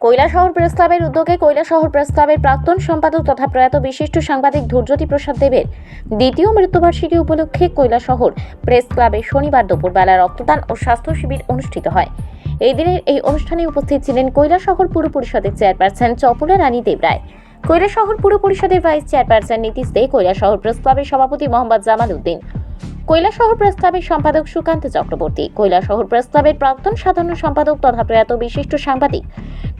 Kailashahar press ক্লাবের উদ্যোগে Kailashahar press ক্লাবের প্রাক্তন সম্পাদক তথা প্রয়াত বিশিষ্ট সাংবাদিক ধৈর্যতি প্রসাদ দেবের দ্বিতীয় মৃত্যুবার্ষিকী উপলক্ষে কৈলাসহর প্রেস ক্লাবে শনিবার দুপুরবেলা রক্তদান ও স্বাস্থ্য শিবির অনুষ্ঠিত হয়। এই দিনের এই অনুষ্ঠানে উপস্থিত ছিলেন কৈলাসহর পুর পরিষদের চেয়ারপারসন চপলা রানী দেবরায় কৈলাসহর পুর পরিষদের vice chairperson Nitish De Kailashahar press ক্লাবের সভাপতি মোহাম্মদ জামাল উদ্দিন কৈলাসহর প্রেস ক্লাবের সম্পাদক সুকান্ত চক্রবর্তী। কৈলাসহর প্রেস ক্লাবের প্রাক্তন সাধারণ সম্পাদক তথা প্রয়াত বিশিষ্ট সাংবাদিক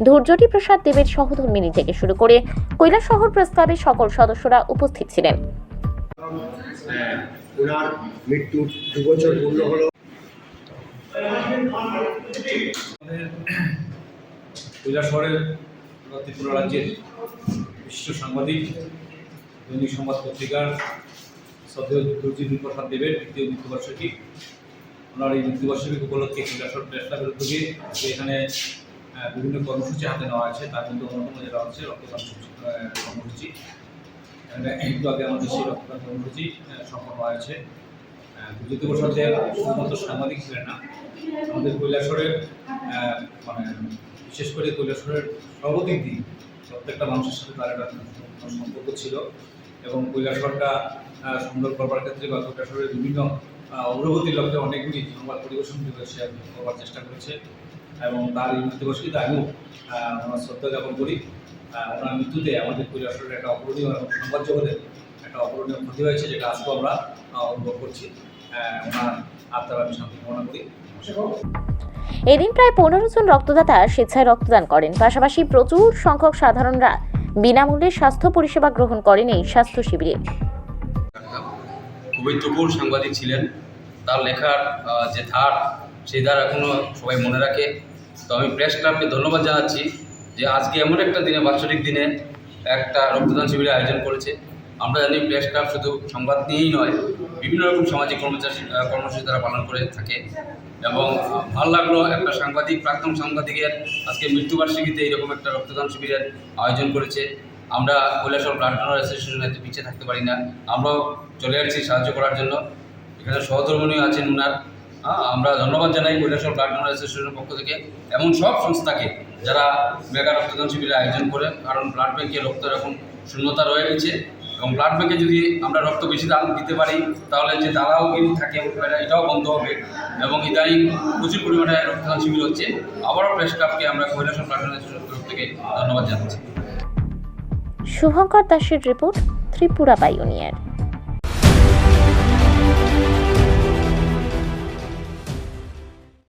ধৈর্যটি প্রসাদ দেবের সহধর্মিনী থেকে শুরু করে কৈলাসহর প্রেস ক্লাবের সকল সদস্যরা উপস্থিত ছিলেন। হ্যাঁ, ওনার মৃত্যুর দু বছর পূর্ণ হলো। কৈলাসহরের ত্রিপুরা রাজ্যের বিশিষ্ট সাংবাদিক দৈনিক সংবাদ পত্রিকার শ্রদ্ধেয় দুর্জিৎ প্রসাদ দেবের দ্বিতীয় মৃত্যুবার্ষিকী ওনার এই মৃত্যুবার্ষিকী উপলক্ষে কৈলাসহর প্রেস ক্লাবের উদ্যোগে এখানে বিভিন্ন কর্মসূচি হাতে নেওয়া আছে, তার মধ্যে অন্যতম যেটা হচ্ছে রক্তদান কর্মসূচি একটু আগে আমাদের সেই রক্তদান কর্মসূচি সম্পন্ন হয়েছে। জ্যোতি প্রসাদের শুধুমাত্র সাংবাদিক ছিলেন না, আমাদের কৈলাসরের মানে বিশেষ করে কৈলাসরের সর্বদিক দিক প্রত্যেকটা মানুষের সাথে তার একটা সম্পর্ক ছিল। এবং কৈলাসরটা আহ, সুন্দর করবার ক্ষেত্রে বা কৈলাসরের বিভিন্ন অগ্রগতির লক্ষ্যে অনেকগুলি সংবাদ পরিবেশন সে করবার চেষ্টা করেছে এবং তার এই মৃত্যুবার্ষিকীতে আমিও ওনার শ্রদ্ধা জ্ঞাপন করি। ওনার মৃত্যুতে আমাদের কৈলাসরের একটা অপূরণীয় সংবাদ জগতের একটা অপূরণীয় ক্ষতি হয়েছে যেটা আজকেও আমরা অনুভব করছি। ওনার আত্মার আমি শান্তি কামনা করি। এদিন প্রায় পনেরো জন রক্তদাতা স্বেচ্ছায় রক্তদান করেন। পাশাপাশি প্রচুর সংখ্যক সাধারণরা বিনামূল্যে স্বাস্থ্য পরিষেবা গ্রহণ করেন এই স্বাস্থ্য শিবিরে। খুবই তুপুর সাংবাদিক ছিলেন। তার লেখার যে ধার, সেই ধার এখনও সবাই মনে রাখে। তো আমি প্রেস ক্লাবকে ধন্যবাদ জানাচ্ছি যে আজকে এমন একটা দিনে, বাৎসরিক দিনে একটা রক্তদান শিবিরের আয়োজন করেছে। আমরা জানি প্রেস ক্লাব শুধু সংবাদ নিয়েই নয় বিভিন্ন রকম সামাজিক কর্মচারী কর্মসূচি তারা পালন করে থাকে। এবং ভালো লাগল, একটা সাংবাদিক, প্রাক্তন সাংবাদিকের আজকে মৃত্যুবার্ষিকীতে এইরকম একটা রক্তদান শিবিরের আয়োজন করেছে। আমরা কৈলাসর ব্লাড ডোনার অ্যাসোসিয়েশন এতে পিছিয়ে থাকতে পারি না। আমরাও চলে আসছি সাহায্য করার জন্য। এখানে সহধর্মণীয় আছেন উনার। আমরা ধন্যবাদ জানাই কৈলাসর ব্লাড ডোনার অ্যাসোসিয়েশনের পক্ষ থেকে। এমন সব সংস্থাকে যারা মেগা রক্তদান শিবিরের আয়োজন করে, কারণ ব্লাড ব্যাংকে রক্তের এখন শূন্যতা রয়ে গেছে। এবং ব্লাড ব্যাঙ্কে যদি আমরা রক্ত বেশি দান দিতে পারি, তাহলে যে দালালগিরি থাকে এটাও বন্ধ হবে এবং ইদানিং প্রচুর পরিমাণে রক্তদান শিবির হচ্ছে। আবারও প্রেস ক্লাবকে আমরা কৈলাসন ব্লাড তরফ থেকে ধন্যবাদ জানাচ্ছি। শুভঙ্কর দাসের রিপোর্ট ত্রিপুরা পাইওনিয়ার